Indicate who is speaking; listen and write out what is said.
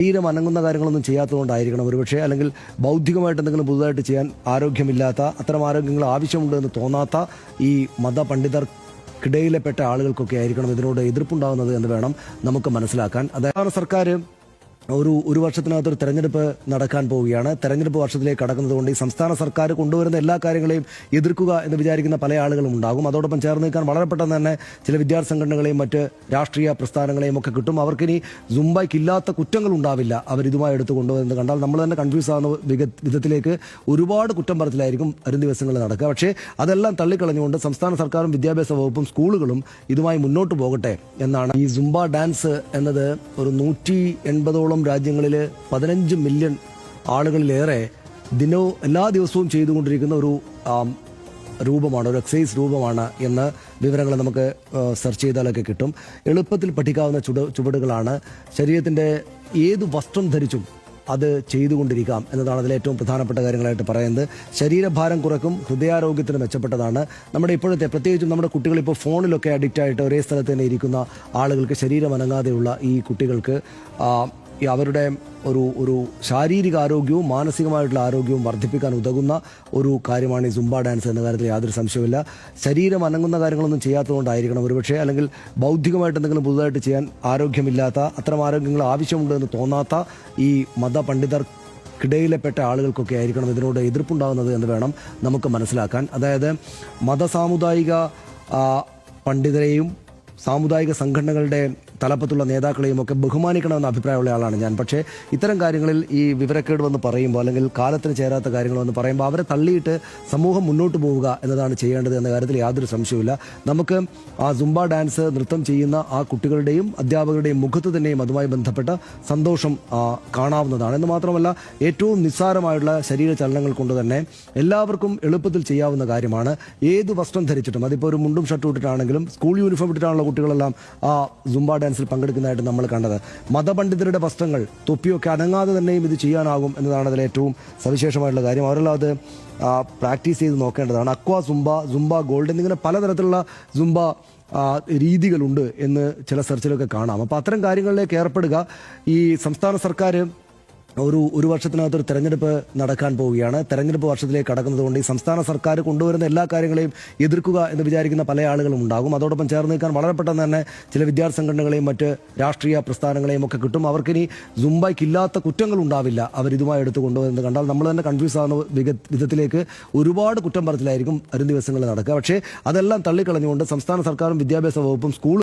Speaker 1: ശരീരം അനങ്ങുന്ന കാര്യങ്ങളൊന്നും ചെയ്യാത്തതുകൊണ്ടായിരിക്കണം ഒരുപക്ഷെ അല്ലെങ്കിൽ ബൗദ്ധികമായിട്ട് എന്തെങ്കിലും പുതുതായിട്ട് ചെയ്യാൻ ആരോഗ്യമില്ലാത്ത അത്തരം ആരോഗ്യങ്ങൾ ആവശ്യമുണ്ട് എന്ന് തോന്നാത്ത ഈ മതപണ്ഡിതർക്കിടയിലെപ്പെട്ട ആളുകൾക്കൊക്കെ ആയിരിക്കണം ഇതിനോട് എതിർപ്പുണ്ടാകുന്നത് എന്ന് വേണം നമുക്ക് മനസ്സിലാക്കാൻ. അതായത് സർക്കാർ ഒരു ഒരു വർഷത്തിനകത്ത് ഒരു തെരഞ്ഞെടുപ്പ് നടക്കാൻ പോവുകയാണ്. തെരഞ്ഞെടുപ്പ് വർഷത്തിലേക്ക് കടക്കുന്നതുകൊണ്ട് ഈ സംസ്ഥാന സർക്കാർ കൊണ്ടുവരുന്ന എല്ലാ കാര്യങ്ങളെയും എതിർക്കുക എന്ന് വിചാരിക്കുന്ന പല ആളുകളും ഉണ്ടാകും. അതോടൊപ്പം ചേർന്ന് നിൽക്കാൻ വളരെ പെട്ടെന്ന് തന്നെ ചില വിദ്യാർത്ഥി സംഘടനകളെയും മറ്റ് രാഷ്ട്രീയ പ്രസ്ഥാനങ്ങളെയും ഒക്കെ കിട്ടും. അവർക്കിനി ഇല്ലാത്ത കുറ്റങ്ങൾ ഉണ്ടാവില്ല അവർ ഇതുമായി എടുത്തു കൊണ്ടുവരുന്നത് കണ്ടാൽ. നമ്മൾ തന്നെ കൺഫ്യൂസ് ആകുന്ന വിധത്തിലേക്ക് ഒരുപാട് കുറ്റം പറത്തിലായിരിക്കും വരും ദിവസങ്ങളിൽ നടക്കുക. പക്ഷേ അതെല്ലാം തള്ളിക്കളഞ്ഞുകൊണ്ട് സംസ്ഥാന സർക്കാരും വിദ്യാഭ്യാസ വകുപ്പും സ്കൂളുകളും ഇതുമായി മുന്നോട്ട് പോകട്ടെ എന്നാണ് ഈ സുംബ ഡാൻസ് എന്നത് ഒരു നൂറ്റി എൺപതോളം രാജ്യങ്ങളിൽ പതിനഞ്ച് മില്യൺ ആളുകളിലേറെ ദിനവും എല്ലാ ദിവസവും ചെയ്തുകൊണ്ടിരിക്കുന്ന ഒരു രൂപമാണ് ഒരു എക്സൈസ് രൂപമാണ് എന്ന് വിവരങ്ങൾ നമുക്ക് സെർച്ച് ചെയ്താലൊക്കെ കിട്ടും. എളുപ്പത്തിൽ പഠിക്കാവുന്ന ചുട ചുവടുകളാണ്. ശരീരത്തിന്റെ ഏത് വസ്ത്രം ധരിച്ചും അത് ചെയ്തുകൊണ്ടിരിക്കാം എന്നതാണ് അതിലെ ഏറ്റവും പ്രധാനപ്പെട്ട കാര്യങ്ങളായിട്ട് പറയുന്നത്. ശരീരഭാരം കുറക്കും ഹൃദയാരോഗ്യത്തിന് മെച്ചപ്പെട്ടതാണ്. നമ്മുടെ ഇപ്പോഴത്തെ പ്രത്യേകിച്ചും നമ്മുടെ കുട്ടികൾ ഇപ്പോൾ ഫോണിലൊക്കെ അഡിക്റ്റ് ആയിട്ട് ഒരേ സ്ഥലത്ത് തന്നെ ഇരിക്കുന്ന ആളുകൾക്ക് ശരീരം അനങ്ങാതെയുള്ള ഈ കുട്ടികൾക്ക് ഈ അവരുടെ ഒരു ഒരു ശാരീരിക ആരോഗ്യവും മാനസികമായിട്ടുള്ള ആരോഗ്യവും വർദ്ധിപ്പിക്കാൻ ഉതകുന്ന ഒരു കാര്യമാണ് ഈ സുംബ ഡാൻസ് എന്ന കാര്യത്തിൽ യാതൊരു സംശയമില്ല ശരീരം അനങ്ങുന്ന കാര്യങ്ങളൊന്നും ചെയ്യാത്തതുകൊണ്ടായിരിക്കണം ഒരുപക്ഷെ അല്ലെങ്കിൽ ബൗദ്ധികമായിട്ട് എന്തെങ്കിലും പുതുതായിട്ട് ചെയ്യാൻ ആരോഗ്യമില്ലാത്ത അത്തരം ആരോഗ്യങ്ങൾ ആവശ്യമുണ്ട് എന്ന് തോന്നാത്ത ഈ മതപണ്ഡിതർക്കിടയിലെപ്പെട്ട ആളുകൾക്കൊക്കെ ആയിരിക്കണം ഇതിനോട് എതിർപ്പുണ്ടാകുന്നത് എന്ന് വേണം നമുക്ക് മനസ്സിലാക്കാൻ. അതായത് മതസാമുദായിക പണ്ഡിതരെയും സാമുദായിക സംഘടനകളുടെ തലപ്പത്തുള്ള നേതാക്കളെയും ഒക്കെ ബഹുമാനിക്കണമെന്ന അഭിപ്രായമുള്ള ആളാണ് ഞാൻ. പക്ഷേ ഇത്തരം കാര്യങ്ങളിൽ ഈ വിവരക്കേട് വന്ന് പറയുമ്പോൾ അല്ലെങ്കിൽ കാലത്തിന് ചേരാത്ത കാര്യങ്ങൾ വന്ന് പറയുമ്പോൾ അവരെ തള്ളിയിട്ട് സമൂഹം മുന്നോട്ട് പോവുക എന്നതാണ് ചെയ്യേണ്ടത് എന്ന കാര്യത്തിൽ യാതൊരു സംശയവുമില്ല. നമുക്ക് ആ സുംബ ഡാൻസ് നൃത്തം ചെയ്യുന്ന ആ കുട്ടികളുടെയും അധ്യാപകരുടെയും മുഖത്ത് തന്നെയും അതുമായി ബന്ധപ്പെട്ട സന്തോഷം കാണാവുന്നതാണ്. എന്ന് മാത്രമല്ല ഏറ്റവും നിസ്സാരമായുള്ള ശരീര ചലനങ്ങൾ കൊണ്ട് തന്നെ എല്ലാവർക്കും എളുപ്പത്തിൽ ചെയ്യാവുന്ന കാര്യമാണ്. ഏത് വസ്ത്രം ധരിച്ചിട്ടും അതിപ്പോൾ ഒരു മുണ്ടും ഷർട്ടും ഇട്ടിട്ടാണെങ്കിലും സ്കൂൾ യൂണിഫോം ഇട്ടിട്ടാണുള്ള കുട്ടികളെല്ലാം ആ സുംബ ഡാൻസിൽ പങ്കെടുക്കുന്നതായിട്ട് നമ്മൾ കണ്ടത്. മതപണ്ഡിതരുടെ വസ്ത്രങ്ങൾ തൊപ്പിയൊക്കെ അനങ്ങാതെ തന്നെയും ഇത് ചെയ്യാനാകും എന്നതാണ് അതിൽ ഏറ്റവും സവിശേഷമായിട്ടുള്ള കാര്യം. അവരെല്ലാം അത് പ്രാക്ടീസ് ചെയ്ത് നോക്കേണ്ടതാണ്. അക്വ സുംബ സുംബ ഗോൾഡ് എന്നിങ്ങനെ പലതരത്തിലുള്ള സുംബ രീതികളുണ്ട് എന്ന് ചില സെർച്ചിലൊക്കെ കാണാം. അപ്പോൾ അത്തരം കാര്യങ്ങളിലേക്ക് ഏർപ്പെടുക. ഈ സംസ്ഥാന സർക്കാർ ഒരു ഒരു വർഷത്തിനകത്ത് ഒരു തെരഞ്ഞെടുപ്പ് നടക്കാൻ പോവുകയാണ്. തെരഞ്ഞെടുപ്പ് വർഷത്തിലേക്ക് കടക്കുന്നതുകൊണ്ട് ഈ സംസ്ഥാന സർക്കാർ കൊണ്ടുവരുന്ന എല്ലാ കാര്യങ്ങളെയും എതിർക്കുക എന്ന് വിചാരിക്കുന്ന പല ആളുകളും ഉണ്ടാകും. അതോടൊപ്പം ചേർന്ന് നിൽക്കാൻ വളരെ പെട്ടെന്ന് തന്നെ ചില വിദ്യാർത്ഥി സംഘടനകളെയും മറ്റ് രാഷ്ട്രീയ പ്രസ്ഥാനങ്ങളെയും ഒക്കെ കിട്ടും. അവർക്കിനി ഇല്ലാത്ത കുറ്റങ്ങൾ ഉണ്ടാവില്ല അവർ ഇതുമായി എടുത്ത് കൊണ്ടുവരുന്നത് കണ്ടാൽ. നമ്മൾ തന്നെ കൺഫ്യൂസ് ആകുന്ന വിധത്തിലേക്ക് ഒരുപാട് കുറ്റം പറച്ചിലായിരിക്കും വരും ദിവസങ്ങളിൽ നടക്കുക. പക്ഷേ അതെല്ലാം തള്ളിക്കളഞ്ഞുകൊണ്ട് സംസ്ഥാന സർക്കാരും വിദ്യാഭ്യാസ വകുപ്പും സ്കൂൾ